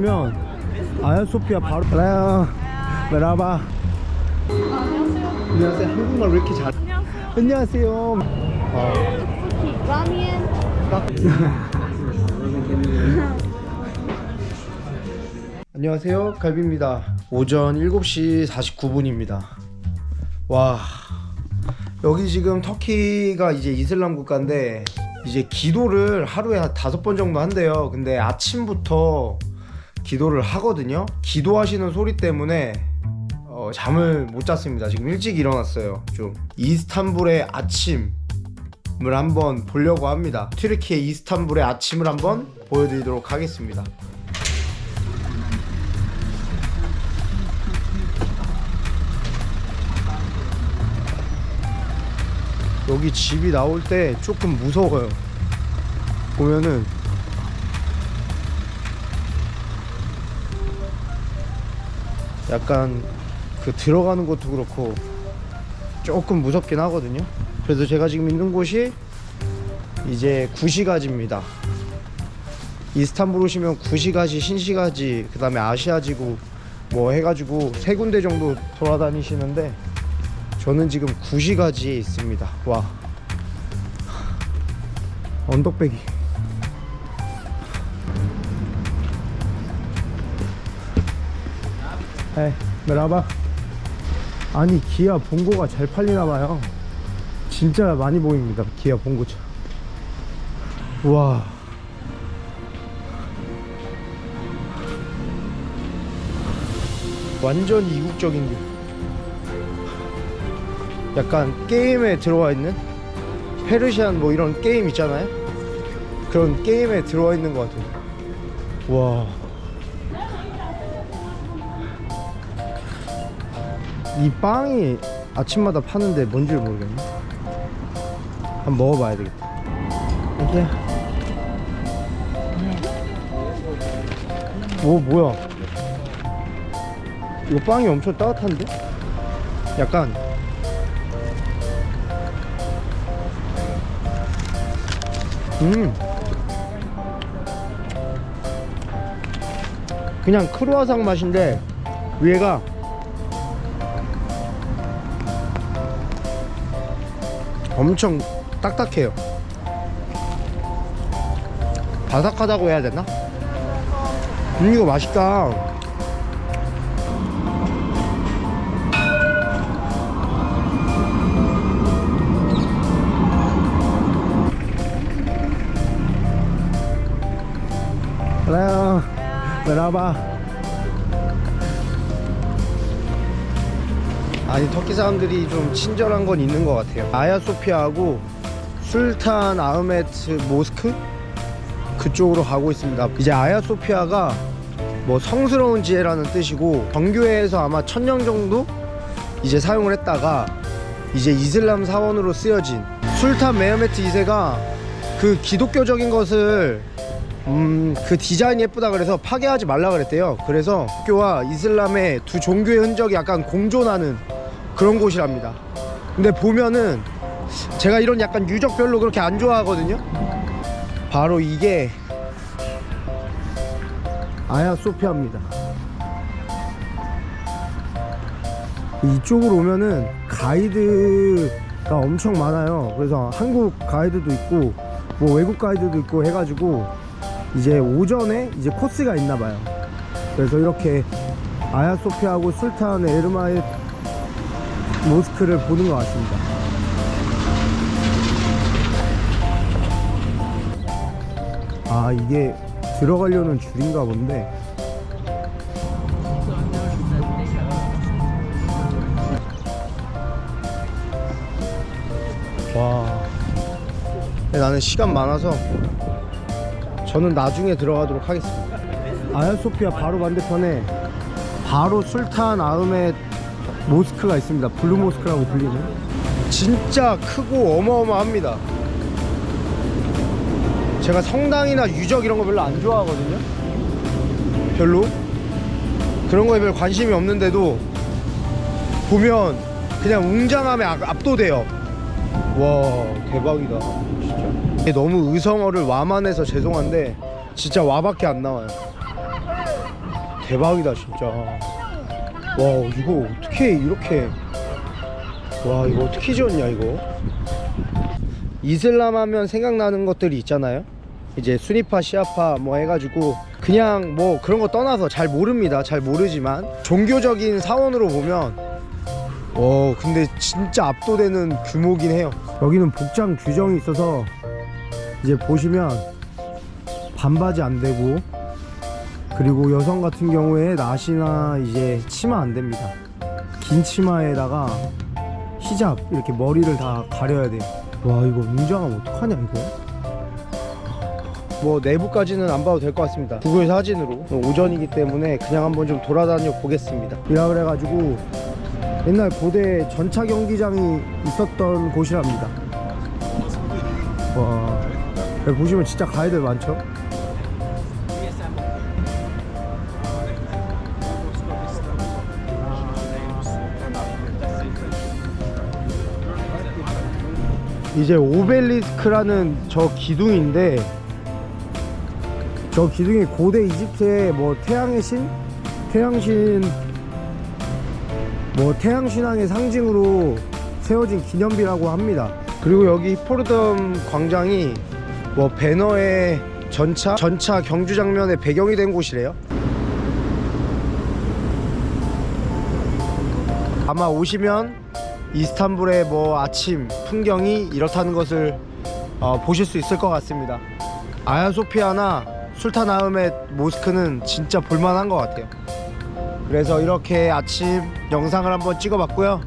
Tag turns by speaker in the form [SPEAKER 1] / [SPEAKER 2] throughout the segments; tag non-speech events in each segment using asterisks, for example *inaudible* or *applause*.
[SPEAKER 1] 면 아야소피아 바로 라야 메라바. 안녕하세요. 한국말 왜 이렇게 잘 안녕하세요. 아,
[SPEAKER 2] 라면
[SPEAKER 1] 안녕하세요. 갈비입니다. 오전 7시 49분입니다. 와. 여기 지금 터키가 이제 이슬람 국가인데 이제 기도를 하루에 한 다섯 번 정도 한대요. 근데 아침부터 기도를 하거든요. 기도하시는 소리 때문에 어, 잠을 못 잤습니다. 지금 일찍 일어났어요. 좀 이스탄불의 아침을 한번 보려고 합니다. 튀르키의 이스탄불의 아침을 한번 보여드리도록 하겠습니다. 여기 집이 나올 때 조금 무서워요. 보면은 약간 그 들어가는 것도 그렇고 조금 무섭긴 하거든요. 그래서 제가 지금 있는 곳이 이제 구시가지입니다. 이스탄불 오시면 구시가지, 신시가지, 그 다음에 아시아지구 뭐 해가지고 세 군데 정도 돌아다니시는데 저는 지금 구시가지에 있습니다. 와. 언덕배기. 에이, 메라바. 아니, 기아 봉고가 잘 팔리나 봐요. 진짜 많이 보입니다. 기아 봉고차. 와. 완전 이국적인 게. 약간 게임에 들어와 있는 페르시안 뭐 이런 게임 있잖아요. 그런 게임에 들어와 있는 것 같아요. 와. 이 빵이 아침마다 파는데 뭔지를 모르겠네. 한번 먹어봐야 되겠다. 이게. 오 뭐야? 이거 빵이 엄청 따뜻한데? 약간 음. 그냥 크루아상 맛인데 위에가 엄청 딱딱해요. 바삭하다고 해야 되나? 음 이거 맛있다. Hello. 메라바. 아니 터키 사람들이 좀 친절한 건 있는 것 같아요. 아야소피아하고 술탄 아흐메트 모스크 그쪽으로 가고 있습니다. 이제 아야소피아가 뭐 성스러운 지혜라는 뜻이고 정교회에서 아마 천년 정도 이제 사용을 했다가 이제 이슬람 사원으로 쓰여진 술탄 메흐메트 2세가 그 기독교적인 것을 음, 그 디자인이 예쁘다 그래서 파괴하지 말라 그랬대요. 그래서 학교와 이슬람의 두 종교의 흔적이 약간 공존하는 그런 곳이랍니다. 근데 보면은 제가 이런 약간 유적 별로 그렇게 안 좋아하거든요. 바로 이게 아야 소피아입니다. 이쪽으로 오면은 가이드가 엄청 많아요. 그래서 한국 가이드도 있고 뭐 외국 가이드도 있고 해가지고 이제 오전에 이제 코스가 있나 봐요. 그래서 이렇게 아야소피아하고 술탄 에르마의 모스크를 보는 것 같습니다. 아 이게 들어가려는 줄인가 본데 와 나는 시간 많아서 저는 나중에 들어가도록 하겠습니다. 아야소피아 바로 반대편에 바로 술탄 아흐메 모스크가 있습니다. 블루 모스크라고 불리는. 진짜 크고 어마어마합니다. 제가 성당이나 유적 이런 거 별로 안 좋아하거든요. 별로. 그런 거에 별 관심이 없는데도 보면 그냥 웅장함에 압- 압도돼요. 와 대박이다 진짜. 너무 의성어를 와만해서 죄송한데 진짜 와밖에 안 나와요. 대박이다 진짜 와 이거 어떻게 이렇게 와 이거 어떻게 지었냐 이거? 이슬람 하면 생각나는 것들이 있잖아요? 이제 수니파 시아파 뭐 해가지고 그냥 뭐 그런 거 떠나서 잘 모릅니다 잘 모르지만 종교적인 사원으로 보면 어 근데 진짜 압도되는 규모긴 해요. 여기는 복장 규정이 있어서 이제 보시면 반바지 안 되고 그리고 여성 같은 경우에 나시나 이제 치마 안 됩니다. 긴 치마에다가 히잡 이렇게 머리를 다 가려야 돼요. 와 이거 웅장하면 어떡하냐 이거? 뭐 내부까지는 안 봐도 될 것 같습니다. 구글 사진으로. 오전이기 때문에 그냥 한번 좀 돌아다녀 보겠습니다. 이라 그래가지고 옛날 고대 전차 경기장이 있었던 곳이랍니다. 와 여기 보시면 진짜 가이들 많죠 이제 오벨리스크라는 저 기둥인데 저 기둥이 고대 이집트의 뭐 태양의 신? 태양신 뭐 태양 신앙의 상징으로 세워진 기념비라고 합니다. 그리고 여기 히포르덤 광장이 뭐 배너의 전차 전차 경주 장면의 배경이 된 곳이래요. 아마 오시면 이스탄불의 뭐 아침 풍경이 이렇다는 것을 어, 보실 수 있을 것 같습니다. 아야소피아나 술탄 아흐멧 모스크는 진짜 볼만한 것 같아요. 그래서 이렇게 아침 영상을 한번 찍어봤고요.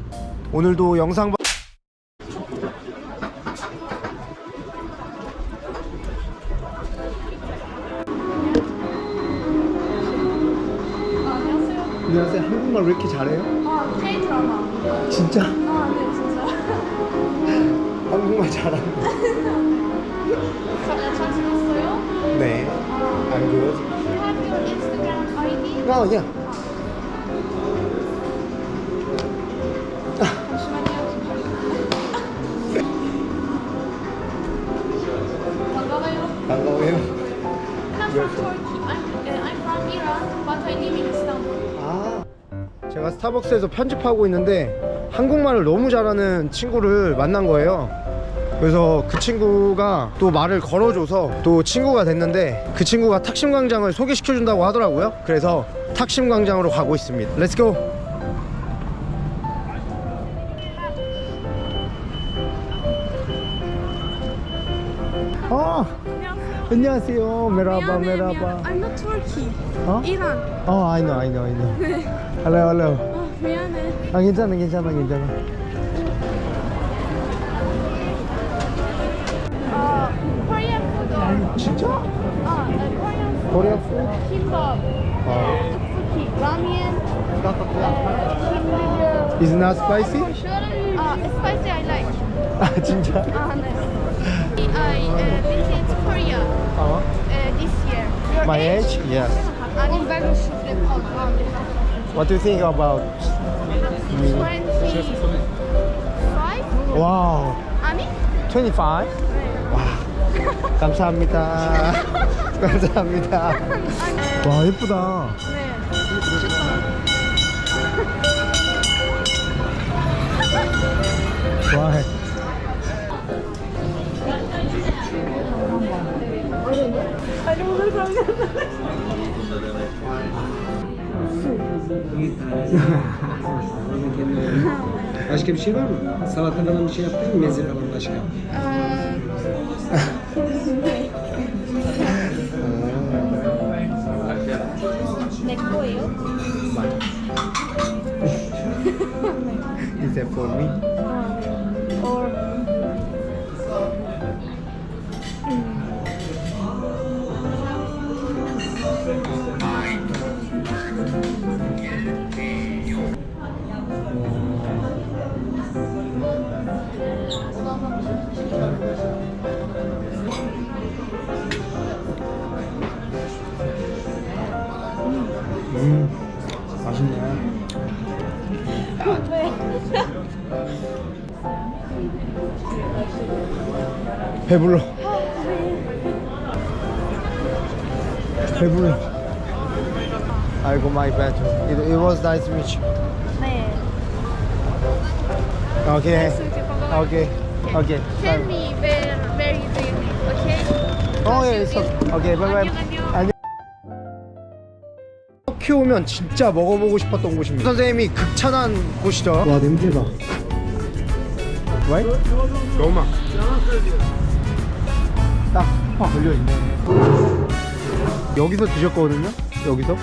[SPEAKER 1] 오늘도 영상 봐-
[SPEAKER 2] 안녕하세요.
[SPEAKER 1] 안녕하세요. 한국말 왜 이렇게 잘해요?
[SPEAKER 2] 아, K 드라마.
[SPEAKER 1] 진짜
[SPEAKER 2] 진짜.
[SPEAKER 1] 한국말 잘하는.
[SPEAKER 2] 잘, 잘 지냈어요?
[SPEAKER 1] 네.
[SPEAKER 2] 아,
[SPEAKER 1] I'm good.
[SPEAKER 2] have your Instagram ID?
[SPEAKER 1] 어, yeah.
[SPEAKER 2] 잠시만요. 반가워요.
[SPEAKER 1] 반가워요.
[SPEAKER 2] I'm from Turkey. I'm, uh, I'm from Iran, but I live in Istanbul.
[SPEAKER 1] 아, 제가 스타벅스에서 편집하고 있는데 한국말을 너무 잘하는 친구를 만난 거예요. 그래서 그 친구가 또 말을 걸어줘서 또 친구가 됐는데 그 친구가 탁심광장을 소개시켜준다고 하더라고요. 그래서 탁심광장으로 가고 있습니다. 렛츠 고! 아, 안녕하세요. 메라바 메라바.
[SPEAKER 2] I'm not Turkey.
[SPEAKER 1] 어?
[SPEAKER 2] 이란.
[SPEAKER 1] 어, I know, I know, I know. *laughs* Hello, hello.
[SPEAKER 2] 아, 미안해.
[SPEAKER 1] 아 괜찮아 괜찮아 괜찮아
[SPEAKER 2] 아, food or
[SPEAKER 1] 진짜?
[SPEAKER 2] 아, 네, Korean food.
[SPEAKER 1] 코리아 푸드?
[SPEAKER 2] 김밥,
[SPEAKER 1] 아
[SPEAKER 2] 떡볶이, 라면, 햄버거.
[SPEAKER 1] Is not spicy?
[SPEAKER 2] 아, spicy I like.
[SPEAKER 1] 아 진짜?
[SPEAKER 2] 아, 네. I uh, visit Korea
[SPEAKER 1] 어
[SPEAKER 2] uh, this year. Your
[SPEAKER 1] My age? Yes
[SPEAKER 2] 아니,
[SPEAKER 1] What do you think about me?
[SPEAKER 2] 25?
[SPEAKER 1] 와우
[SPEAKER 2] 아니?
[SPEAKER 1] 25? 와 감사합니다 감사합니다 와 예쁘다
[SPEAKER 2] 네.
[SPEAKER 1] 와
[SPEAKER 3] Başka bir şey var mı? Salata falan bir şey yaptın mı? Meze falan başka?
[SPEAKER 2] 내 거예요?
[SPEAKER 1] Is that for me? 배불러 배불러 아이고 my bad. It, it was nice to meet you.
[SPEAKER 2] 네.
[SPEAKER 1] Okay.
[SPEAKER 2] Nice to meet you. Bye-bye.
[SPEAKER 1] Okay. Okay.
[SPEAKER 2] Tell
[SPEAKER 1] Bye.
[SPEAKER 2] me where where you do you live, okay?
[SPEAKER 1] Oh yeah, it's okay. Okay, bye bye.
[SPEAKER 2] 안녕, 안녕.
[SPEAKER 1] 안녕. 터키 오면 진짜 먹어보고 싶었던 곳입니다. 선생님이 극찬한 곳이죠.
[SPEAKER 3] 와 냄새 봐.
[SPEAKER 1] 왜? 너무 딱 팍팍 걸려 있네. 여기서 드셨거든요. 여기서